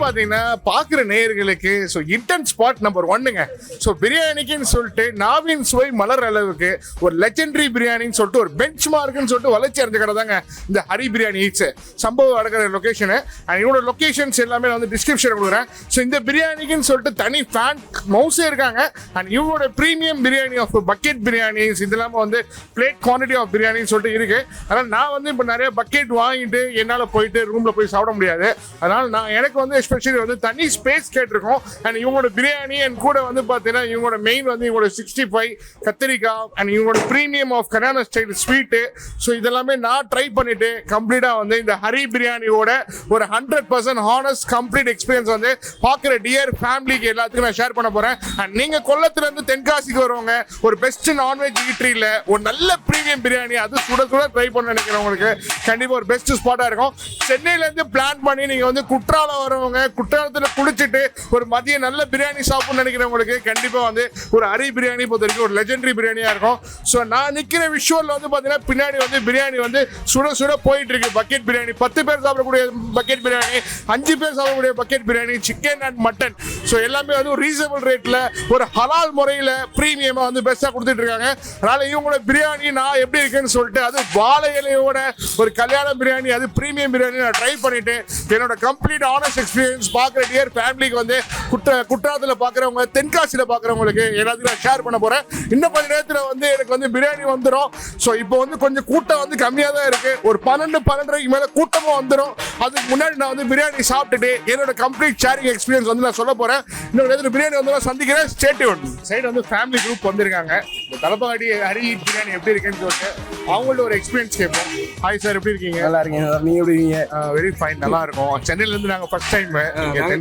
பாத்தீங்கன்னா பாக்குற நேயர்களுக்கு ஸோ இன்டென்ட் ஸ்பாட் நம்பர் ஒன்னுங்க ஸோ பிரியாணிக்குன்னு சொல்லிட்டு நாவின் சுவை மலர் அளவுக்கு ஒரு லெஜெண்டரி பிரியாணின்னு சொல்லிட்டு ஒரு பெஞ்ச் மார்க்குன்னு சொல்லிட்டு வளர்ச்சி அடைஞ்ச கடை தாங்க இந்த ஹரி பிரியாணி ஈட்ஸ் சம்பவம் நடக்கிற லொக்கேஷனு அண்ட் இவனோட லொக்கேஷன்ஸ் எல்லாமே நான் வந்து டிஸ்கிரிப்ஷன் கொடுக்குறேன். ஸோ இந்த பிரியாணிக்குன்னு சொல்லிட்டு தனி ஃபேன் மவுஸே இருக்காங்க. அண்ட் இவங்களோட premium biryani of bucket biryanis இது இல்லாமல் வந்து பிளேட் குவான்டிட்டி ஆஃப் பிரியாணின்னு சொல்லிட்டு இருக்கு. அதனால் நான் வந்து இப்போ நிறைய பக்கெட் வாங்கிட்டு என்னால் போயிட்டு ரூமில் போய் சாப்பிட முடியாது. அதனால் நான் எனக்கு வந்து எஸ்பெஷலி வந்து தனி ஸ்பேஸ் கேட்டிருக்கோம். அண்ட் இவங்களோட பிரியாணி அண்ட் கூட வந்து பார்த்தீங்கன்னா இவங்களோட மெயின் வந்து இவங்களோட சிக்ஸ்டி ஃபைவ் கத்திரிக்காய் அண்ட் இவங்களோட ப்ரீமியம் ஆஃப் கனானா ஸ்டைல் ஸ்வீட்டு ஸோ இதெல்லாமே நான் ட்ரை பண்ணிட்டு கம்ப்ளீட்டாக வந்து இந்த ஹரி பிரியாணியோட ஒரு hundred percent honest complete experience வந்து பார்க்குற டியர் ஃபேமிலிக்கு எல்லாத்துக்கும் நான் ஷேர் பண்ண போகிறேன் அண்ட் நீங்கள் கொல்லத்துலேருந்து தென்காசிக்கு வரவங்க ஒரு பெஸ்ட் நான்வெஜ் ஈட்ரியில் ஒரு நல்ல ப்ரீமியம் பிரியாணி அது சுட சுட ட்ரை பண்ண நினைக்கிறவங்களுக்கு கண்டிப்பாக ஒரு பெஸ்ட் ஸ்பாட்டாக இருக்கும். சென்னையிலேருந்து பிளான் பண்ணி நீங்கள் வந்து குற்றாலம் வரவங்க குற்றாலத்தில் குளிச்சுட்டு ஒரு மதிய நல்ல பிரியாணி சாப்பிட்ணும்னு நினைக்கிறவங்களுக்கு கண்டிப்பாக வந்து ஒரு அரி பிரியாணி பொறுத்த வரைக்கும் ஒரு லெஜெண்டரி பிரியாணியாக இருக்கும். ஸோ நான் நிற்கிற விஷுவலில் வந்து பார்த்தீங்கன்னா பின்னாடி வந்து பிரியாணி வந்து சுட சுட போயிட்டு இருக்கு. பக்கெட் பிரியாணி. பத்து பேர் சாப்பிடக்கூடிய பக்கெட் பிரியாணி அஞ்சு பேர் சாப்பிடக்கூடிய bucket biryani chicken and mutton so எல்லாமே வந்து ஒரு ரீசனபிள் ரேட்டில் ஒரு ஹலால் முறையில் ப்ரீமியமாக வந்து பெஸ்ட்டாக கொடுத்துட்டு இருக்காங்க. அதனால் இவங்களோட பிரியாணி நான் எப்படி இருக்குன்னு சொல்லிட்டு அது வாழை இலையோட ஒரு கல்யாண பிரியாணி அது ப்ரீமியம் பிரியாணி நான் ட்ரை பண்ணிட்டு என்னோட கம்ப்ளீட் ஆனஸ்ட் எக்ஸ்பீரியன்ஸ் பார்க்குற டியர் ஃபேமிலிக்கு வந்து குற்ற குற்றாலத்தில் பார்க்குறவங்க தென்காசியில் பார்க்குறவங்களுக்கு எல்லாத்தையும் நான் ஷேர் பண்ண போகிறேன் இன்னும் கொஞ்சம் நேரத்தில் வந்து எனக்கு வந்து பிரியாணி வந்துடும் ஸோ இப்போ வந்து கொஞ்சம் கூட்டம் வந்து கம்மியாக தான் இருக்குது ஒரு பன்னெண்டு பன்னெண்டரைக்கு மேலே கூட்டமும் வந்துடும் அதுக்கு முன்னாடி நான் வந்து பிரியாணி சாப்பிட்டுட்டு என்னோட கம்ப்ளீட் ஷேரிங் எக்ஸ்பீரியன்ஸ் வந்து நான் சொல்ல போகிறேன் இன்னொரு நேரத்தில் பிரியாணி வந்து நான் சந்திக்கிறேன் ஒன் சைடு வந்து ஃபேமிலி குரூப் வந்திருக்காங்க. இந்த தலப்பாடி ஹரி பிரியாணி எப்படி இருக்குன்னு சொல்லிட்டு அவங்கள்ட்ட ஒரு எக்ஸ்பீரியன்ஸ் கேட்போம் ஹாய் சார் எப்படி இருக்கீங்க? நல்லா இருக்கீங்க சார் நீங்க எப்படி இருக்கீங்க? வெரி ஃபைன் நல்லா இருக்கும். சென்னையில இருந்து நாங்க ஃபர்ஸ்ட் டைம்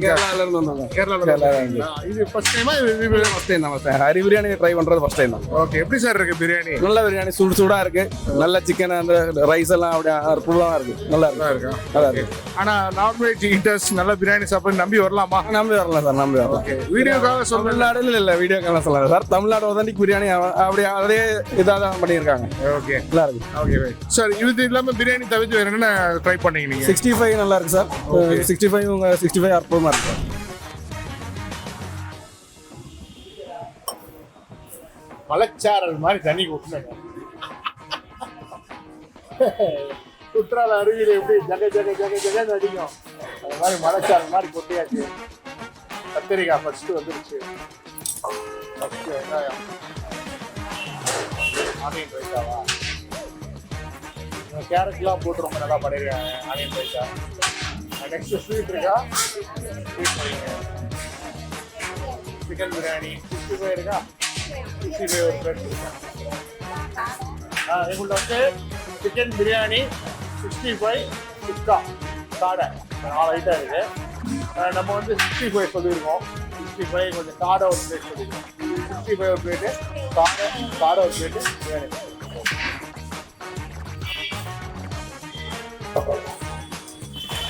கேரளால இருந்து வந்தோம் கேரளால இருந்து இது ஃபர்ஸ்ட் டைமா ஃபர்ஸ்ட் டைம் தான் first. ஹரி பிரியாணி ட்ரை பண்றது ஃபர்ஸ்ட் டைம் தான். ஓகே எப்படி சார் இருக்கு பிரியாணி? நல்ல பிரியாணி சுடு சுடா இருக்கு. நல்ல சிக்கன் அந்த ரைஸ் எல்லாம் அப்படியே அற்புதமா இருக்கு. நல்லா இருக்கு. நல்லா இருக்கு? ஆனா நான்வெஜ் ஈட்டர்ஸ் நல்ல பிரியாணி சாப்பிட்டு நம்பி வரலாமா? நம்பி வரலாம் சார் நம்பி வரலாம் வீடியோக்காக தமிழ்நாடு இல்ல இல்ல வீடியோ காலம் சொல்லலாம் சார் தமிழ்நாடு ஒதண்டிக் பிரியாணி அப்படியே அதே இதாக தான் பண்ணியிருக்காங்க. ஓகே நல்லா இருக்கு. ஓகே சார் இது இல்லாம பிரியாணி தவிர்த்து வேற ட்ரை பண்ணீங்க நீங்க? சிக்ஸ்டி ஃபைவ் நல்லா இருக்கு சார் சிக்ஸ்டி ஃபைவ் உங்க சிக்ஸ்டி ஃபைவ் அற்புதமா இருக்கு சார் மலைச்சாரல் மாதிரி தண்ணி கொட்டுனாங்க குற்றால அருவியில் எப்படி ஜக ஜக ஜக ஜகன்னு அடிக்கும். அது மாதிரி மலைச்சாரல் மாதிரி கொட்டியாச்சு. கத்திரிக்காய் ஃபர்ஸ்ட் வந்துருச்சு. ஃபர்ஸ்ட் வெங்காயம் ஆனியன் ரைத்தாவா கேரட்லாம் போட்டு ரொம்ப நல்லா பண்ணிருக்காங்க ஆனியன் ரைத்தா நெக்ஸ்ட் ஸ்வீட் இருக்கா? ஸ்வீட் பண்ணிங்க சிக்கன் பிரியாணி சிக்ஸ்டி ஃபைவ் இருக்கா? சிக்ஸ்டி ஃபைவ் ஒரு பிளேட் இருக்கா? ஆ எங்கள்கிட்ட வந்து chicken biryani sixty five chukka காடை நாலு ஐட்டம் இருக்கு. நம்ம வந்து சிக்ஸ்டி ஃபைவ் சொல்லியிருக்கோம். சிக்ஸ்டி ஃபைவ் கொஞ்சம் காடை ஒரு பிளேட் சொல்லியிருக்கோம். சிக்ஸ்டி ஃபைவ் ஒரு பிளேட்டு காடை காடை பிரியாணி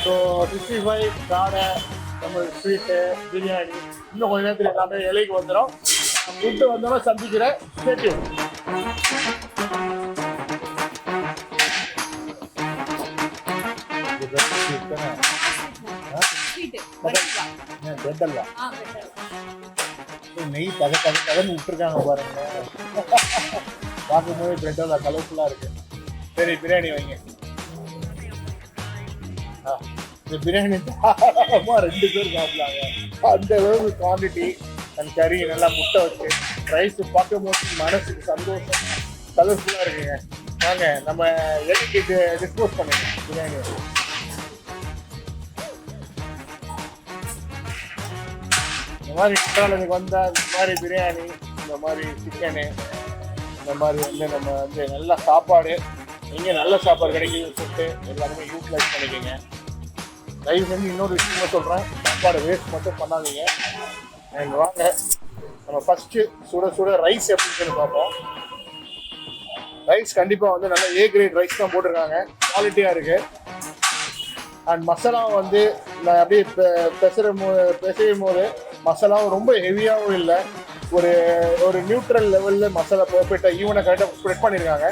ஸோ சிக்ஸ்டி ஃபைவ் காடை நம்ம ஸ்வீட்டு பிரியாணி இன்னும் கொஞ்ச நேரத்தில் எல்லாமே இலைக்கு வந்துடும் ஃபுட்டு வந்தாலும் சந்திக்கிறேன் ஸ்டேட்யூ நெய் பத பத பதன்னு விட்டுருக்காங்க பாருங்க. பார்க்கும்போது பிரெட்டோட கலர்ஃபுல்லாக இருக்கு. சரி பிரியாணி வைங்க. இந்த பிரியாணி தாராளமாக ரெண்டு பேர் சாப்பிடலாங்க. அந்த அளவுக்கு குவான்டிட்டி அண்ட் கறி நல்லா முட்டை வச்சு ரைஸ் பார்க்கும்போது மனசுக்கு சந்தோஷம். கலர்ஃபுல்லாக இருக்குங்க. வாங்க நம்ம எதுக்கு இது டிஸ்போஸ் பண்ணுங்க பிரியாணி. இந்த மாதிரி குற்றாலத்துக்கு வந்தால் இந்த மாதிரி பிரியாணி இந்த மாதிரி சிக்கனு இந்த மாதிரி வந்து நம்ம வந்து நல்ல சாப்பாடு எங்கே நல்ல சாப்பாடு கிடைக்குதுன்னு சொல்லிட்டு எல்லாருமே யூட்டிலைஸ் பண்ணிக்கோங்க. தயவு செஞ்சு இன்னொரு விஷயமா சொல்கிறேன் சாப்பாடு வேஸ்ட் மட்டும் பண்ணாதீங்க. அண்ட் வாங்க நம்ம ஃபஸ்ட்டு சுட சுட ரைஸ் எப்படி சொல்லி பார்ப்போம். ரைஸ் கண்டிப்பாக வந்து நல்ல ஏ கிரேட் ரைஸ் தான் போட்டிருக்காங்க. குவாலிட்டியாக இருக்குது அண்ட் மசாலா வந்து நான் அப்படியே பெ- பெசரும் பெசையும் போது மசாலாவும் ரொம்ப ஹெவியாகவும் இல்லை. ஒரு ஒரு நியூட்ரல் லெவலில் மசாலா பர்ஃபெக்டாக ஈவனை கரெக்டாக ஸ்ப்ரெட் பண்ணியிருக்காங்க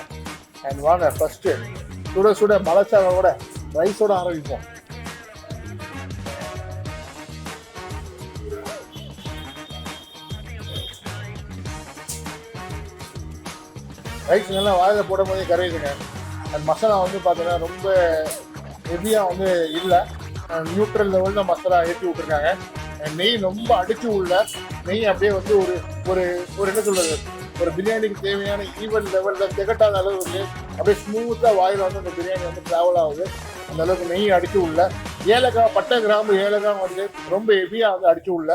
அண்ட் வாங்க ஃபஸ்ட்டு சுட சுட மலைச்சாவோட ரைஸோட ஆரம்பிப்போம். ரைஸ் நல்லா வாயில் போடும் போதே கரையுதுங்க. அண்ட் மசாலா வந்து பார்த்தீங்கன்னா ரொம்ப ஹெவியாக வந்து இல்லை. நியூட்ரல் லெவலில் மசாலா ஏற்றி விட்ருக்காங்க நெய் ரொம்ப அடிச்சு உள்ள நெய் அப்படியே வந்து ஒரு ஒரு ஒரு என்ன சொல்றது? ஒரு பிரியாணிக்கு தேவையான ஈவன் லெவலில் திகட்டாத அளவுக்கு அப்படியே ஸ்மூத்தாக வாயில் வந்து அந்த பிரியாணி வந்து ட்ராவல் ஆகுது. அந்த அளவுக்கு நெய் அடிச்சு உள்ள. ஏலக்காய் பட்டை கிராம்பு ஏலக்காய் வந்து ரொம்ப ஹெவியாக வந்து அடிச்சு உள்ள.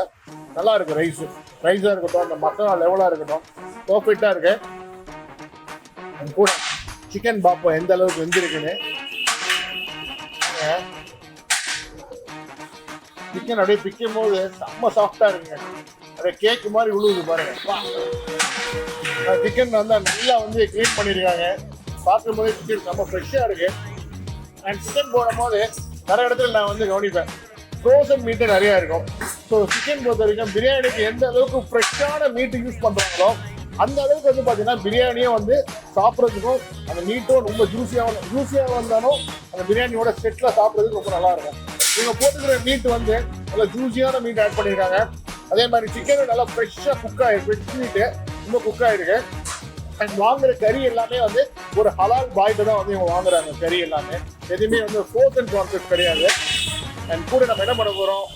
நல்லா இருக்கு ரைஸ் ரைஸாக இருக்கட்டும் அந்த மசாலா லெவலாக இருக்கட்டும் பர்ஃபெக்டாக இருக்கு. கூட சிக்கன் பார்ப்போம் எந்த அளவுக்கு வெந்திருக்குன்னு. சிக்கன் அப்படியே பிக்கும் போது செம்ம சாஃப்டா இருக்குங்க. அப்படியே கேக் மாதிரி விழுவுது பாருங்க. சிக்கன் வந்து நல்லா வந்து க்ளீன் பண்ணியிருக்காங்க பார்க்கும்போது சிக்கன் செம்ம ஃப்ரெஷ்ஷாக இருக்கு. அண்ட் சிக்கன் போடும் போது நிறைய இடத்துல நான் வந்து கவனிப்பேன். ஃப்ரோசன் மீட்டு நிறையா இருக்கும். ஸோ சிக்கன் பொறுத்த வரைக்கும் பிரியாணிக்கு எந்த அளவுக்கு ஃப்ரெஷ்ஷான மீட்டு யூஸ் பண்ணுறாங்களோ அந்த அளவுக்கு வந்து பார்த்தீங்கன்னா பிரியாணியும் வந்து சாப்பிட்றதுக்கும் அந்த மீட்டும் ரொம்ப ஜூஸியாக ஜூஸியாக வந்தாலும் அந்த பிரியாணியோட செட்டில் சாப்பிட்றதுக்கு ரொம்ப நல்லா இருக்கும். இவங்க போட்டுக்கிற மீட் வந்து நல்ல ஜூஸியான மீட் ஆட் பண்ணியிருக்காங்க அதே மாதிரி சிக்கனும் நல்லா ஃப்ரெஷ்ஷாக குக் ஆகிருக்கு ஃப்ரெஷ் மீட்டு ரொம்ப குக் ஆகிருக்கு அண்ட் வாங்குற கறி எல்லாமே வந்து ஒரு ஹலால் பாய்ட்டு தான் வந்து இவங்க வாங்குறாங்க கறி எல்லாமே. எதுவுமே வந்து ஃபோர்ஸ் கான்செப்ட் கிடையாது. அண்ட் கூட நம்ம என்ன பண்ண போகிறோம்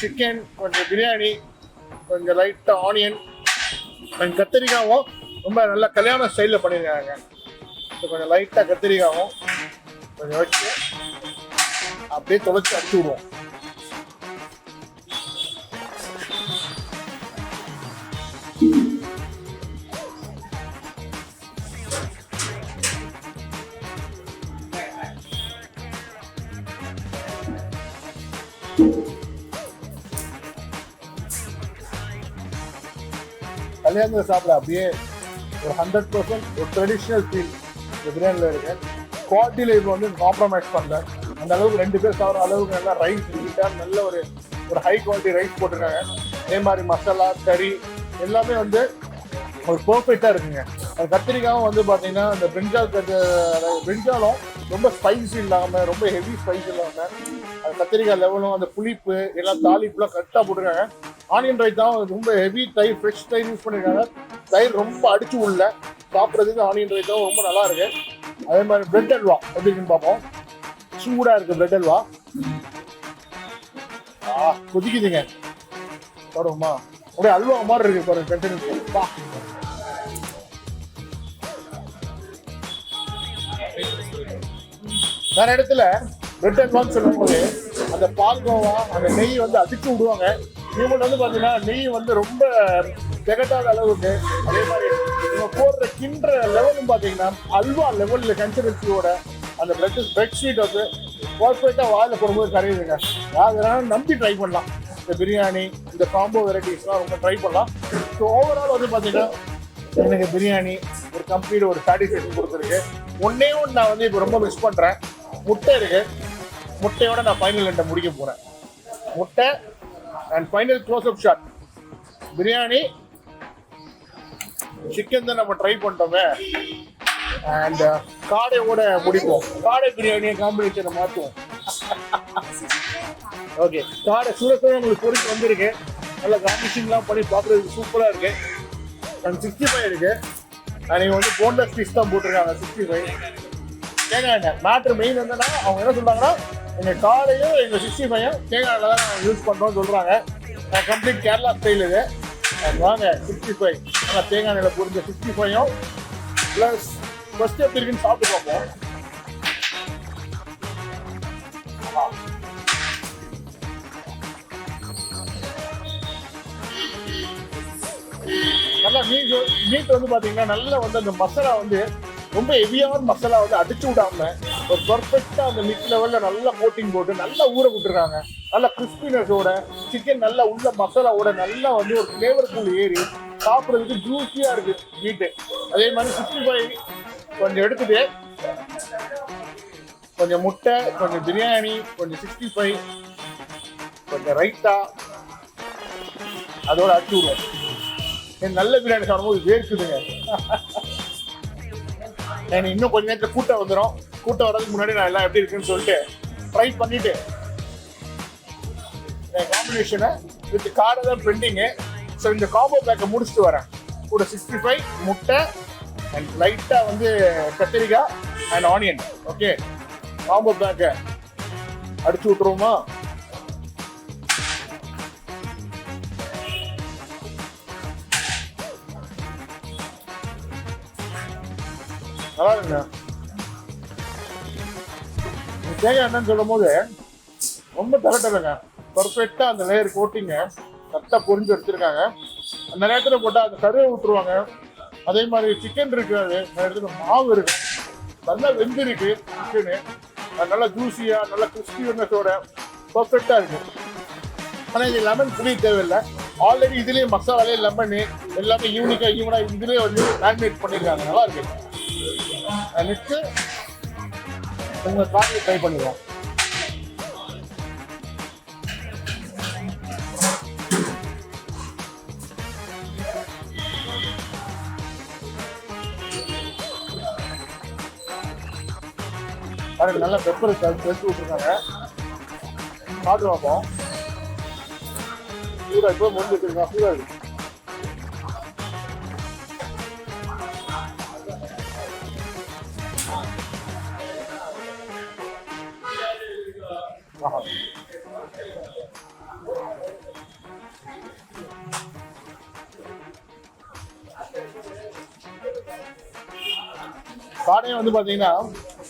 சிக்கன் கொஞ்சம் பிரியாணி கொஞ்சம் லைட்டாக ஆனியன் அண்ட் கத்திரிக்காவும் ரொம்ப நல்ல கல்யாண ஸ்டைலில் பண்ணியிருக்காங்க கொஞ்சம் லைட்டாக கத்திரிக்காவும் கொஞ்சம் வச்சு அப்படியே தொலைச்சி அடிச்சு விடுவோம். கல்யாணத்தில் சாப்பிட அப்படியே ஒரு ஹண்ட்ரட் பர்சன்ட் ஒரு ட்ரெடிஷ்னல் ஃபீல் இந்த பிரியாணியில் இருக்கு குவாலிட்டியில் இப்போ வந்து காம்ப்ரமைஸ் பண்ணல. அந்த அளவுக்கு ரெண்டு பேர் சாப்பிட்ற அளவுக்கு நல்லா ரைஸ் நீட்டாக நல்ல ஒரு ஒரு ஹை குவாலிட்டி ரைஸ் போட்டிருக்காங்க. அதே மாதிரி மசாலா கறி எல்லாமே வந்து ஒரு பர்ஃபெக்டாக இருக்குங்க. அது கத்திரிக்காயும் வந்து பார்த்தீங்கன்னா அந்த பிரிஞ்சால் கத்து பிரிஞ்சாலும் ரொம்ப ஸ்பைசி இல்லாமல் ரொம்ப ஹெவி ஸ்பைஸ் இல்லாமல் அது கத்திரிக்காய் லெவலும் அந்த புளிப்பு எல்லாம் தாலிப்புலாம் கரெக்டாக போட்டிருக்காங்க. ஆனியன் ரைஸ் தான் ரொம்ப ஹெவி தயிர் ஃப்ரெஷ் தயிர் யூஸ் பண்ணியிருக்காங்க தயிர் ரொம்ப அடிச்சு உள்ள. சாப்பிட்றதுக்கு ஆனியன் ரைஸ் தான் ரொம்ப நல்லா இருக்கு. அதே மாதிரி பிரெட் அல்வா எப்படி இருக்குன்னு பார்ப்போம். சூடாக இருக்கு பிரெட் அல்வா? ஆ கொதிக்குதுங்க. பாருங்கம்மா. அப்படியே அல்வா மாதிரி இருக்கு பாருங்க கண்டினியூ வா. வேற இடத்துல பிரெட் அல்வான்னு சொல்லும்போது அந்த பால்கோவா அந்த நெய் வந்து அடிச்சு விடுவாங்க. இவங்க வந்து பார்த்தீங்கன்னா நெய் வந்து ரொம்ப திகட்டாத அளவுக்கு அதே மாதிரி இவங்க போடுற கிண்டுற லெவலும் பார்த்தீங்கன்னா அல்வா லெவலில் கன்சிடன்சியோட அந்த பிரெட் பிரெட் ஸ்வீட் வந்து பர்ஃபெக்டாக வாயில் போடும்போது கரையுதுங்க. யார் நம்பி ட்ரை பண்ணலாம். இந்த பிரியாணி இந்த காம்போ வெரைட்டிஸ்லாம் ரொம்ப ட்ரை பண்ணலாம். ஸோ ஓவரால் வந்து பார்த்தீங்கன்னா எனக்கு பிரியாணி ஒரு கம்ப்ளீட் ஒரு சாட்டிஸ்ஃபேக்ஷன் கொடுத்துருக்கு. ஒன்றே ஒன்று நான் வந்து இப்போ ரொம்ப மிஸ் பண்ணுறேன் முட்டை இருக்குது முட்டையோட நான் ஃபைனல் என்கிட்ட முடிக்க போகிறேன் முட்டை and final close up shot biryani chicken தான் நம்ம ட்ரை பண்ணிட்டோமே. அண்ட் uh, காடையோட முடிப்போம் காடை பிரியாணியை காம்பினேஷனை மாற்றுவோம் ஓகே காடை சுட சுட உங்களுக்கு பொறிச்சு வந்திருக்கு. நல்ல கார்னிஷிங்லாம் பண்ணி பார்க்குறதுக்கு சூப்பராக இருக்கு. அண்ட் சிக்ஸ்டி ஃபைவ் இருக்கு நீங்கள் வந்து போன்லெஸ் பீஸ் தான் போட்டிருக்காங்க சிக்ஸ்டி ஃபைவ் தேங்காய் எண்ணெய். மேட்ரு மெயின் என்னன்னா அவங்க என்ன சொல்கிறாங்கன்னா எங்கள் காடையும் எங்கள் சிக்ஸ்டி ஃபைவும் தேங்காய் எண்ணெய் தான் நாங்கள் யூஸ் பண்ணுறோம்னு சொல்கிறாங்க கம்ப்ளீட் uh, கேரளா ஸ்டைல் இது. வாங்க சிக்ஸ்டி ஃபைவ் நல்லா தேங்காய் எண்ணெயில் புரிஞ்ச சிக்ஸ்டி ஃபைவும் ப்ளஸ் ஃபர்ஸ்ட் எப்படி இருக்குன்னு சாப்பிட்டு பார்ப்போம். நல்லா மீட் மீட் வந்து பாத்தீங்கன்னா நல்லா வந்து அந்த மசாலா வந்து ரொம்ப ஹெவியான மசாலா வந்து அடிச்சு விடாம ஒரு பர்ஃபெக்டா அந்த மிட் லெவல்ல நல்லா கோட்டிங் போட்டு நல்லா ஊற விட்டுருக்காங்க நல்லா கிறிஸ்பினஸோட சிக்கன் நல்லா உள்ள மசாலாவோட நல்லா வந்து ஒரு ஃபிளேவர் கூல் ஏறி சாப்பிட்றதுக்கு ஜூஸியா இருக்கு மீட்டு அதே மாதிரி சிக்ஸ்டி ஃபைவ் கொஞ்சம் எடுத்துட்டு கொஞ்சம் முட்டை கொஞ்சம் பிரியாணி கொஞ்சம் சிக்ஸ்டி ஃபைவ் கொஞ்சம் ரைத்தா அதோட அச்சு விடுவோம். என் நல்ல பிரியாணி சாப்பிடும்போது வேர்க்குதுங்க. எனக்கு இன்னும் கொஞ்ச நேரத்தில் கூட்டம் வந்துடும் கூட்டம் வர்றதுக்கு முன்னாடி நான் எல்லாம் எப்படி இருக்குன்னு சொல்லிட்டு ட்ரை பண்ணிட்டு என் காம்பினேஷனை வித் கார்டை தான் பெண்டிங்கு ஸோ இந்த காம்போ பேக்கை முடிச்சுட்டு வரேன். கூட சிக்ஸ்டி ஃபைவ் முட்டை அண்ட் லைட்டாக வந்து கத்திரிக்காய் அண்ட் ஆனியன் ஓகே காம்போ பேக்கை அடிச்சு விட்ருவோமா நல்லா இருக்குங்க தேங்காய் என்னன்னு சொல்லும் போது ரொம்ப தரட்டலைங்க. பர்ஃபெக்டாக அந்த லேயர் கோட்டிங்க கரெக்டாக பொரிஞ்சு வச்சுருக்காங்க அந்த நேரத்தில் போட்டால் அந்த கருவை விட்டுருவாங்க அதே மாதிரி சிக்கன் இருக்காது அந்த இடத்துல மாவு இருக்கு. நல்லா வெந்திருக்கு சிக்கனு நல்லா ஜூஸியாக நல்லா கிறிஸ்பினஸோட பர்ஃபெக்டாக இருக்கு. ஆனால் இது லெமன் புளி தேவையில்லை. ஆல்ரெடி இதுலேயே மசாலாலே லெமனு எல்லாமே யூனிக்காக ஈவனாக இதுலேயே வந்து மேரினேட் பண்ணியிருக்காங்க நல்லா இருக்கு. நெக்ஸ்ட்டு உங்கள் காஃபி ட்ரை பண்ணிடுவோம் பாருங்க நல்லா பெப்பர் சேர்த்து விட்டுருக்காங்க சாப்பிட்டு பார்ப்போம். சூடாக இப்போ முடிஞ்சு வச்சிருக்கா சூடாக இருக்கு. காடையும் வந்து பாத்தீங்கன்னா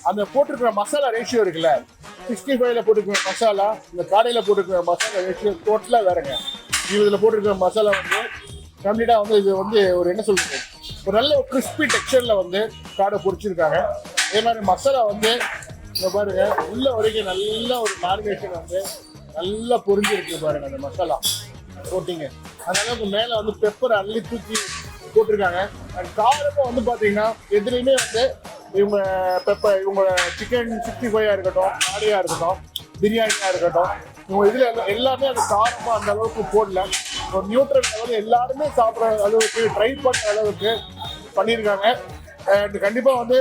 அந்த போட்டிருக்கிற மசாலா ரேஷியோ இருக்குல்ல சிக்ஸ்டி ஃபைவ்ல போட்டிருக்கிற மசாலா இந்த காடையில போட்டிருக்கிற மசாலா ரேஷியோ டோட்டலாக வேறங்க. இதில் போட்டிருக்கிற மசாலா வந்து கம்ப்ளீட்டாக வந்து இது வந்து ஒரு என்ன சொல்றது ஒரு நல்ல ஒரு கிறிஸ்பி டெக்ஸ்டரில் வந்து காடை பொரிச்சிருக்காங்க. அதே மாதிரி மசாலா வந்து இந்த பாருங்க உள்ள வரைக்கும் நல்ல ஒரு மேரினேஷன் வந்து நல்லா பொரிஞ்சிருக்கு பாருங்க அந்த மசாலா போட்டிங்க அந்த மேலே வந்து பெப்பர் அள்ளி தூக்கி போட்டிருக்காங்க. அண்ட் காரமும் வந்து பார்த்தீங்கன்னா எதுலேயுமே வந்து இவங்க பெப்பர் இவங்க சிக்கன் சிக்ஸ்டி ஃபைவா இருக்கட்டும் ஆடியா இருக்கட்டும் பிரியாணியா இருக்கட்டும் இவங்க இதுல எல்லாமே அந்த காரமா அந்த அளவுக்கு போடல. ஒரு நியூட்ரல் லெவல் எல்லாருமே சாப்பிட்ற அளவுக்கு ட்ரை பண்ற அளவுக்கு பண்ணியிருக்காங்க. அண்ட் கண்டிப்பா வந்து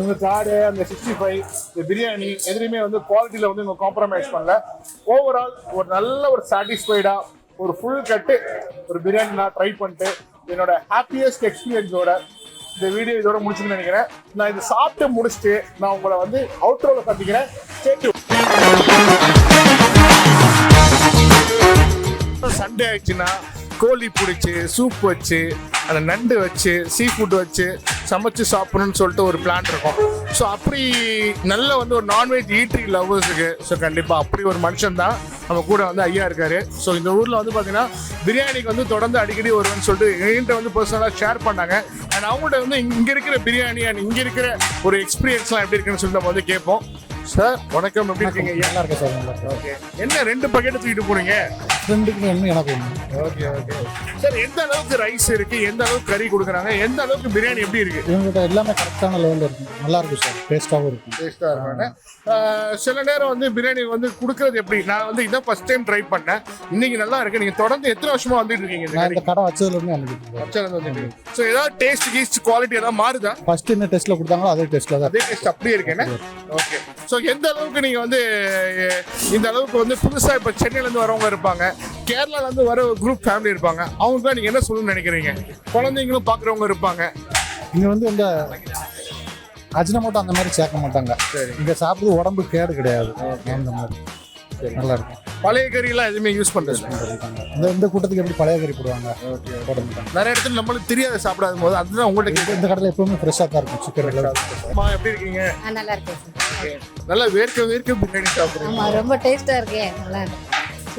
இந்த காடு அந்த சிக்ஸ்டி ஃபைவ் இந்த பிரியாணி எதுலையுமே வந்து குவாலிட்டியில் வந்து இவங்க காம்ப்ரமைஸ் பண்ணல. ஓவரால் ஒரு நல்ல ஒரு சாட்டிஸ்ஃபைடாக ஒரு ஃபுல் கட்டு ஒரு பிரியாணி நான் ட்ரை பண்ணிட்டு என்னோட ஹாப்பியஸ்ட் எக்ஸ்பீரியன்ஸோட இந்த வீடியோ இதோட முடிச்சுன்னு நினைக்கிறேன். நான் இதை சாப்பிட்டு முடிச்சுட்டு நான் உங்களை வந்து அவுட்ரோவில் சந்திக்கிறேன். சண்டே ஆயிடுச்சுன்னா கோழி பிடிச்சி சூப் வச்சு அந்த நண்டு வச்சு சீ ஃபுட் வச்சு சமைச்சு சாப்பிடணும்னு சொல்லிட்டு ஒரு பிளான் இருக்கும். ஸோ அப்படி நல்ல வந்து ஒரு நான்வெஜ் ஈட்ரி லவ்வர்ஸுக்கு ஸோ கண்டிப்பாக அப்படி ஒரு மனுஷன் தான் நம்ம கூட வந்து ஐயா இருக்காரு. ஸோ இந்த ஊரில் வந்து பார்த்தீங்கன்னா பிரியாணிக்கு வந்து தொடர்ந்து அடிக்கடி வருவேன்னு சொல்லிட்டு என்கிட்ட வந்து பர்சனலாக ஷேர் பண்ணாங்க. அண்ட் அவங்கள்ட்ட வந்து இங்கே இருக்கிற பிரியாணி அண்ட் இங்கே இருக்கிற ஒரு எக்ஸ்பீரியன்ஸ்லாம் எப்படி இருக்குன்னு சொல்லிட்டு நம்ம வந்து கேட்போம். சார் வணக்கம். எப்படி இருக்கீங்க ஐயா? நல்லா இருக்கு சார் நல்லா ஓகே என்ன ரெண்டு பக்கெட் தூக்கிட்டு போறீங்க? ஃப்ரெண்டுக்கு ஒன்று எனக்கு ஒன்று ஓகே ஓகே சார் எந்த அளவுக்கு ரைஸ் இருக்கு? எந்த அளவுக்கு கறி கொடுக்குறாங்க? எந்த அளவுக்கு பிரியாணி எப்படி இருக்கு? இவங்ககிட்ட எல்லாமே கரெக்டான லெவலில் இருக்கும். நல்லா இருக்கும் சார். டேஸ்ட்டாகவும் இருக்கும். டேஸ்டா இருக்காங்க சில நேரம் வந்து பிரியாணி வந்து கொடுக்கறது எப்படி? நான் வந்து இதான் ஃபர்ஸ்ட் டைம் ட்ரை பண்ணேன். இன்னைக்கு நல்லா இருக்கு. நீங்க தொடர்ந்து எத்தனை வருஷமா வந்துட்டு இருக்கீங்க இந்த நான் இந்த கடை வச்சதுலேருந்து எனக்கு கடைக்கு ஸோ ஏதாவது டேஸ்ட் கீஸ்ட் குவாலிட்டி ஏதாவது மாறுதா? ஃபர்ஸ்ட் என்ன டெஸ்ட்டில் கொடுத்தாங்களோ அதே டெஸ்ட்டில் தான் அதே டேஸ்ட் அப்படியே இருக்கேன்னு ஓகே ஸோ எந்த அளவுக்கு நீங்க வந்து இந்த அளவுக்கு வந்து புதுசா இப்போ சென்னையில இருந்து வரவங்க இருப்பாங்க கேரளால இருந்து வர குரூப் ஃபேமிலி இருப்பாங்க அவங்க நீங்க என்ன சொல்லணும்னு நினைக்கிறீங்க? குழந்தைங்களும் பாக்குறவங்க இருப்பாங்க. இங்கே வந்து இந்த அஜினமோட்டோ அந்த மாதிரி சேர்க்க மாட்டாங்க. சரி. இங்கே சாப்பிடுறது உடம்பு கேடு கிடையாது. அந்த மாதிரி. நல்லா இருக்கும் பழைய கறியெல்லாம் எதுவுமே யூஸ் பண்றது போட்டிருக்காங்க. இந்த இந்த கூட்டத்துக்கு எப்படி பழைய கறி போடுவாங்க? போட மாட்டாங்க நிறைய இடத்துல நம்மளுக்கு தெரியாத சாப்பிடாத போது அதுதான் உங்கள்ட்ட இந்த- கடையில் எப்பவுமே ஃப்ரெஷ்ஷாக தான் இருக்கும் சிக்கன் அம்மா எப்படி இருக்கீங்க? ஆ, நல்லா இருக்கேன் நல்லா வேர்க்க வேர்க்க பிரியாணி சாப்பிடுறீங்க. ஆமா ரொம்ப டேஸ்டா இருக்கே. நல்லா இருக்கு.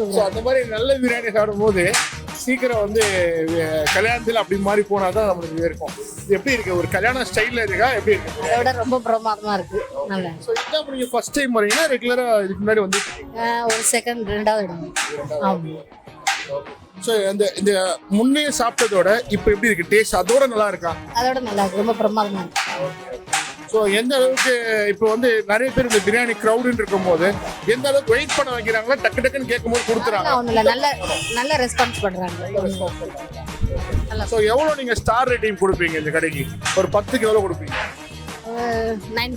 ஸோ அந்த மாதிரி நல்ல பிரியாணி சாப்பிடும்போது சீக்கிரம் வந்து கல்யாணத்தில் அப்படி மாதிரி போனால் தான் நம்மளுக்கு இருக்கும். எப்படி இருக்கு? ஒரு கல்யாண ஸ்டைலில் இருக்கா? எப்படி இருக்கு? அதை விட ரொம்ப பிரமாதமா இருக்கு. நல்லா. ஸோ இதான் நீங்கள் ஃபர்ஸ்ட் டைம் வரீங்கன்னா ரெகுலராக இதுக்கு முன்னாடி வந்து ஒரு செகண்ட் ரெண்டாவது இடம். ஸோ அந்த இந்த முன்னே சாப்பிட்டதோட இப்போ எப்படி இருக்கு? டேஸ்ட் அதோட நல்லா இருக்கா? அதோட நல்லா இருக்கு. ரொம்ப பிரமாதமா இருக்கு. ஸோ எந்த அளவுக்கு இப்போ வந்து நிறைய பேர் இந்த பிரியாணி க்ரௌடுன்னு இருக்கும்போது எந்த அளவுக்கு வெயிட் பண்ண வைக்கிறாங்களா டக்கு டக்குன்னு கேட்கும்போது கொடுத்துறாங்க. இல்ல நல்ல நல்ல ரெஸ்பான்ஸ் பண்றாங்க. நல்லா ஸோ எவ்வளோ நீங்கள் ஸ்டார் ரேட்டிங் கொடுப்பீங்க இந்த கடைக்கு? ஒரு பத்துக்கு எவ்வளோ கொடுப்பீங்க. நைன்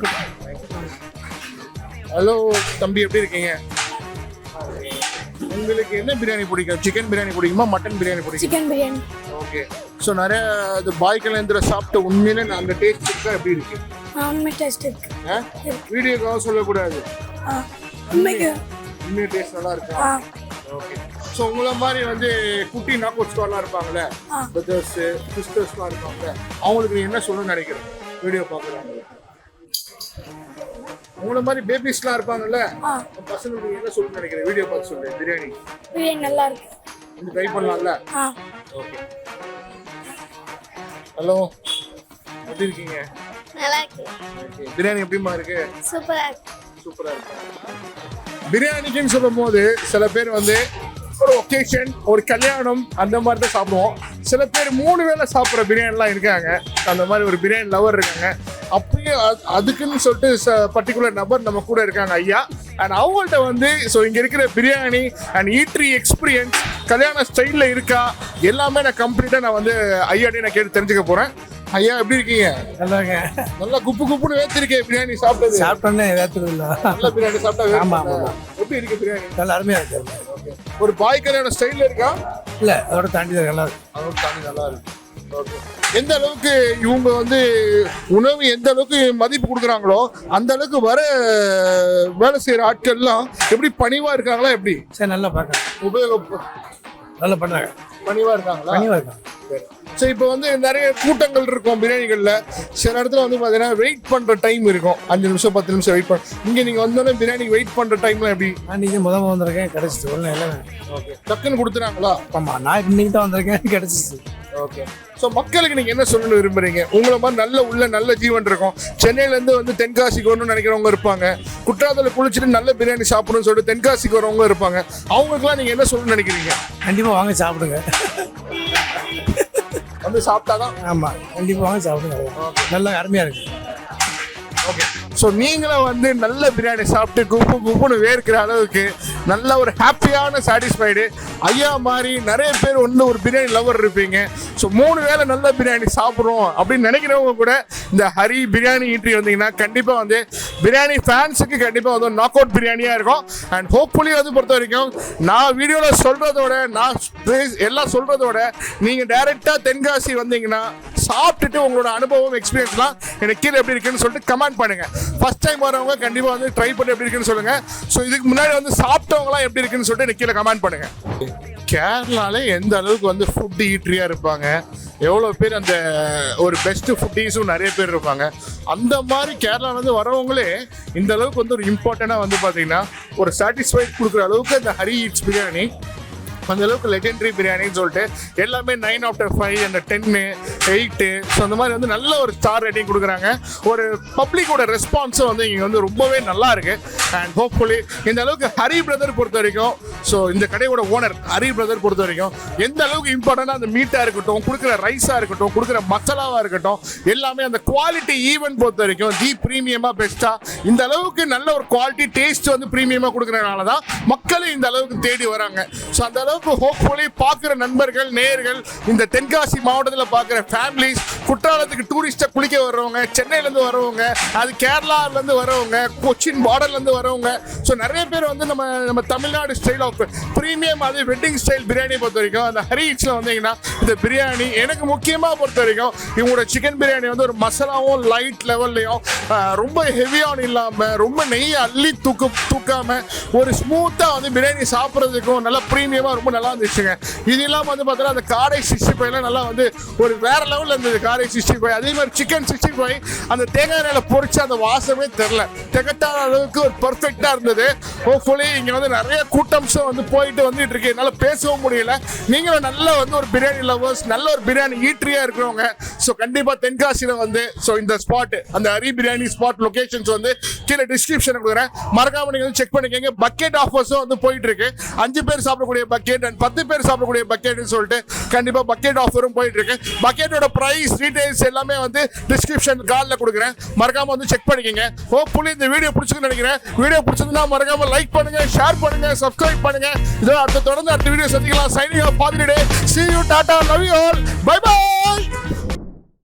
ஹலோ தம்பி எப்படி இருக்கீங்க? உங்களுக்கு என்ன பிரியாணி பிடிக்கும்? சிக்கன் பிரியாணி பிடிக்குமா? மட்டன் பிரியாணி பிடிக்கும்? சிக்கன் பிரியாணி. ஓகே ஸோ நிறைய இது பாய் கல்யாணத்தில் சாப்பிட்ட உண்மையிலே அந்த டேஸ்ட் இருக்கா? எப்படி இருக்கு? உண்மை டேஸ்ட் இருக்கு. வீடியோக்காக சொல்லக்கூடாது. உண்மைக்கு. உண்மையை டேஸ்ட் நல்லா இருக்கா? ஓகே ஸோ உங்களை மாதிரி வந்து குட்டி நாக் அவுட் ஸ்டார்லாம் இருப்பாங்கல்ல? ஆ. பிரதர்ஸ் சிஸ்டர்ஸ்லாம் இருப்பாங்கல்ல? அவங்களுக்கு நீ என்ன சொல்லணும்னு நினைக்கிறேன் வீடியோ பார்க்குறாங்க உங்களை மாதிரி பேபிஸ்லாம் இருப்பாங்கல்ல பசங்களுக்கு என்ன சொல்லணும்னு நினைக்கிறேன் வீடியோ பார்த்து சொல்லு பிரியாணி பிரியாணி நல்லா இருக்கு. வந்து ட்ரை பண்ணலாம்ல? ஓகே ஹலோ எப்படி இருக்கீங்க? நல்லா இருக்கு. பிரியாணி எப்படிமா இருக்கு? சூப்பரா இருக்கு. சூப்பரா இருக்கு. பிரியாணிக்குன்னு சொல்லும் போது சில பேர் வந்து ஒரு ஒகேஷன் ஒரு கல்யாணம் அந்த மாதிரி தான் சாப்பிடுவோம். சில பேர் மூணு வேளை சாப்பிட்ற பிரியாணிலாம் இருக்காங்க. அந்த மாதிரி ஒரு பிரியாணி லவர் இருக்காங்க. அப்படியே அது- அதுக்குன்னு சொல்லிட்டு பர்டிகுலர் நபர் நம்ம கூட இருக்காங்க ஐயா. அண்ட் அவங்கள்ட்ட வந்து ஸோ இங்கே இருக்கிற பிரியாணி அண்ட் ஈட்ரி எக்ஸ்பீரியன்ஸ் கல்யாண ஸ்டைலில் இருக்கா எல்லாமே நான் கம்ப்ளீட்டாக நான் வந்து ஐயாட்டே நான் கேட்டு தெரிஞ்சுக்க போகிறேன் ஐயா எப்படி இருக்கீங்க? நல்லாங்க நல்லா குப்பு குப்புன்னு வேத்திருக்கேன் பிரியாணி சாப்பிட்டது. சாப்பிட்டோன்னே இல்லை. நல்ல பிரியாணி சாப்பிட்டா வேறு ஆமா, இல்லை. ஆமா. எப்படி இருக்கு பிரியாணி? நல்லா அருமையாக இருக்கு. ஒரு பாய் கல்யாண ஸ்டைல்ல இருக்கா? இல்லை அதோட தாண்டி தான் நல்லா இருக்கு. அதோட தாண்டி நல்லா இருக்கு. எந்த அளவுக்கு இவங்க வந்து உணவு எந்த அளவுக்கு மதிப்பு கொடுக்குறாங்களோ அந்த அளவுக்கு வர வேலை செய்யற ஆட்கள்லாம் எப்படி பணிவா இருக்காங்களா எப்படி? சரி நல்லா பார்க்கலாம் உபயோக நல்லா பண்ணுறாங்க பணிவா இருக்காங்களா? பணிவாக இருக்காங்க. ஸோ இப்போ வந்து நிறைய கூட்டங்கள் இருக்கும் பிரியாணிகளில். சில இடத்துல வந்து பார்த்தீங்கன்னா வெயிட் பண்ணுற டைம் இருக்கும். அஞ்சு நிமிஷம் பத்து நிமிஷம் வெயிட் பண்ண இங்கே நீங்கள் வந்தோடனே பிரியாணி வெயிட் பண்ணுற டைம்லாம் எப்படி? நான் இன்னைக்கு முத முத வந்திருக்கேன் கிடச்சிச்சு. ஒன்றும் இல்லை. ஓகே டக்குன்னு கொடுத்துறாங்களா ஆமாம் நான் இன்னைக்கு தான் வந்திருக்கேன் கிடச்சிச்சு. ஓகே ஸோ மக்களுக்கு நீங்க என்ன சொல்லணும்னு விரும்புறீங்க? உங்களை மாதிரி நல்ல உள்ள நல்ல ஜீவன் இருக்கும். சென்னையில இருந்து வந்து தென்காசிக்கு வரணும்னு நினைக்கிறவங்க இருப்பாங்க. குற்றாலத்தில் குளிச்சுட்டு நல்ல பிரியாணி சாப்பிடணும்னு சொல்லிட்டு தென்காசிக்கு வரவங்க இருப்பாங்க. அவங்களுக்குலாம் நீங்க என்ன சொல்லணும்னு நினைக்கிறீங்க? கண்டிப்பாக வாங்க சாப்பிடுங்க. வந்து சாப்பிட்டாதான் ஆமாம் கண்டிப்பாக வாங்க சாப்பிடுங்க. நல்லா அருமையாக இருக்கு. ஓகே ஸோ நீங்களும் வந்து நல்ல பிரியாணி சாப்பிட்டு குப்பு குப்புன்னு வேர்க்கிற அளவுக்கு நல்ல ஒரு ஹாப்பியான சாட்டிஸ்ஃபைடு ஐயா மாதிரி நிறைய பேர் வந்து ஒரு பிரியாணி லவர் இருப்பீங்க. ஸோ மூணு வேளை நல்ல பிரியாணி சாப்பிட்றோம் அப்படின்னு நினைக்கிறவங்க கூட இந்த ஹரி பிரியாணி ஈட்ரி வந்தீங்கன்னா கண்டிப்பாக வந்து பிரியாணி ஃபேன்ஸுக்கு கண்டிப்பாக வந்து நாக் அவுட் பிரியாணியாக இருக்கும். அண்ட் ஹோப்ஃபுல்லி வந்து பொறுத்த வரைக்கும் நான் வீடியோவில் சொல்கிறதோட நான் எல்லாம் சொல்கிறதோட நீங்கள் டைரெக்டாக தென்காசி வந்தீங்கன்னா சாப்பிட்டுட்டு உங்களோட அனுபவம் எக்ஸ்பீரியன்ஸ்லாம் எனக்கு கீழே எப்படி இருக்குன்னு சொல்லிட்டு கமெண்ட் பண்ணுங்க. ஃபர்ஸ்ட் டைம் வரவங்க கண்டிப்பாக வந்து ட்ரை பண்ணி எப்படி இருக்குன்னு சொல்லுங்க. ஸோ இதுக்கு முன்னாடி வந்து சாப்பிட்டவங்களாம் எப்படி இருக்குன்னு சொல்லிட்டு எனக்கு கீழே கமெண்ட் பண்ணுங்க. கேரளால எந்த அளவுக்கு வந்து ஃபுட் ஈட்ரியா இருப்பாங்க? எவ்வளோ பேர் அந்த ஒரு பெஸ்ட் ஃபுட்டீஸும் நிறைய பேர் இருப்பாங்க. அந்த மாதிரி கேரளாவிலேருந்து வரவங்களே இந்த அளவுக்கு வந்து ஒரு இம்பார்ட்டண்ட்டாக வந்து பார்த்தீங்கன்னா ஒரு சாட்டிஸ்ஃபைட் கொடுக்குற அளவுக்கு அந்த ஹரி ஈட்ஸ் பிரியாணி அந்த அளவுக்கு லெஜெண்டரி பிரியாணின்னு சொல்லிட்டு எல்லாமே நைன் ஆஃப்டர் ஃபைவ் அந்த டென்னு எயிட்டு ஸோ அந்த மாதிரி வந்து நல்ல ஒரு ஸ்டார் ரேட்டிங் கொடுக்குறாங்க. ஒரு பப்ளிக்கோட ரெஸ்பான்ஸும் வந்து இங்கே வந்து ரொம்பவே நல்லா இருக்கு. அண்ட் ஹோப்ஃபுல்லி இந்த அளவுக்கு ஹரி பிரதர் பொறுத்த வரைக்கும் ஸோ இந்த கடையோட ஓனர் ஹரி பிரதர் பொறுத்த வரைக்கும் எந்த அளவுக்கு இம்பார்ட்டண்டாக அந்த மீட்டாக இருக்கட்டும் கொடுக்குற ரைஸாக இருக்கட்டும் கொடுக்குற மசாலாவாக இருக்கட்டும் எல்லாமே அந்த குவாலிட்டி ஈவன் பொறுத்த வரைக்கும் தி ப்ரீமியமாக பெஸ்ட்டாக இந்த அளவுக்கு நல்ல ஒரு குவாலிட்டி டேஸ்ட் வந்து ப்ரீமியமாக கொடுக்குறதுனால தான் மக்களும் இந்த அளவுக்கு தேடி வராங்க. ஸோ அந்த அளவுக்கு ஹோப்ஃபுல்லி பார்க்குற நண்பர்கள் நேயர்கள் இந்த தென்காசி மாவட்டத்தில் பார்க்குற ஃபேமிலிஸ் குற்றாலத்துக்கு டூரிஸ்ட்டை குளிக்க வர்றவங்க சென்னையிலேருந்து வரவங்க அது கேரளாலேருந்து வரவங்க கொச்சின் பார்டர்லேருந்து வரவங்க. ஸோ நிறைய பேர் வந்து நம்ம நம்ம தமிழ்நாடு ஸ்டைல் ஆஃப் ப்ரீமியம் அது வெட்டிங் ஸ்டைல் பிரியாணி பொறுத்த வரைக்கும் அந்த ஹரீட்ஸில் வந்தீங்கன்னா இந்த பிரியாணி எனக்கு முக்கியமாக பொறுத்த வரைக்கும் இவங்களோட சிக்கன் பிரியாணி வந்து ஒரு மசாலாவும் லைட் லெவல்லையும் ரொம்ப ஹெவியான இல்லாமல் ரொம்ப நெய் அள்ளி தூக்கு தூக்காம ஒரு ஸ்மூத்தாக வந்து பிரியாணி சாப்பிட்றதுக்கும் நல்லா ப்ரீமியமாக ரொம்ப நல்லா இருந்துச்சுங்க. இது இல்லாமல் வந்து பார்த்தீங்கன்னா அந்த காடை சிக்ஸ்டி ஃபைவ்லாம் நல்லா வந்து ஒரு வேற லெவலில் இருந்தது காடை சிக்ஸ்டி ஃபைவ் அதே மாதிரி சிக்கன் சிக்ஸ்டி ஃபைவ் அந்த தேங்காய் எண்ணெயில் பொறிச்சு அந்த வாசமே தெரில திகட்டாத அளவுக்கு ஒரு பர்ஃபெக்டாக இருந்தது. ஹோப்ஃபுல்லி இங்கே வந்து நிறைய கூட்டம்ஸும் வந்து போயிட்டு வந்துட்டு இருக்கு. என்னால் பேசவும் முடியல. நீங்களும் நல்ல வந்து ஒரு பிரியாணி லவர்ஸ் நல்ல ஒரு பிரியாணி ஈட்ரியாக இருக்கிறவங்க. ஸோ கண்டிப்பாக தென்காசியில் வந்து ஸோ இந்த ஸ்பாட் அந்த ஹரி பிரியாணி ஸ்பாட் லொகேஷன்ஸ் வந்து கீழே டிஸ்கிரிப்ஷன் கொடுக்குறேன். மறக்காம நீங்கள் வந்து செக் பண்ணிக்கோங்க. பக்கெட் ஆஃபர்ஸும் வந்து போயிட்டு இருக்கு. அஞ்சு பேர் சாப்பிடக்கூடிய பக்கெட் அண்ட் பத்து பேர் சாப்பிடக்கூடிய பக்கெட்னு சொல்லிட்டு கண்டிப்பாக பக்கெட் ஆஃபரும் போயிட்டு இருக்கு. பக்கெட்டோட ப்ரைஸ் டீடைல்ஸ் எல்லாமே வந்து டிஸ்கிரிப்ஷன் காலில் கொடுக்குறேன். மறக்காம வந்து செக் பண்ணிக்கோங்க. ஹோப்ஃபுல்லி இந்த வீடியோ பிடிச்சிருக்குன்னு நினைக்கிறேன். வீடியோ பிடிச்சதுன்னா மறக்காம லைக் பண்ணுங்க ஷேர் பண்ணுங்க சப்ஸ்கிரைப் பண்ணுங்க. இதோ அடுத்த தொடர்ந்து அடுத்த வீடியோ சந்திக்கலாம். Signing off பாதிரிடே see you tata love you all bye bye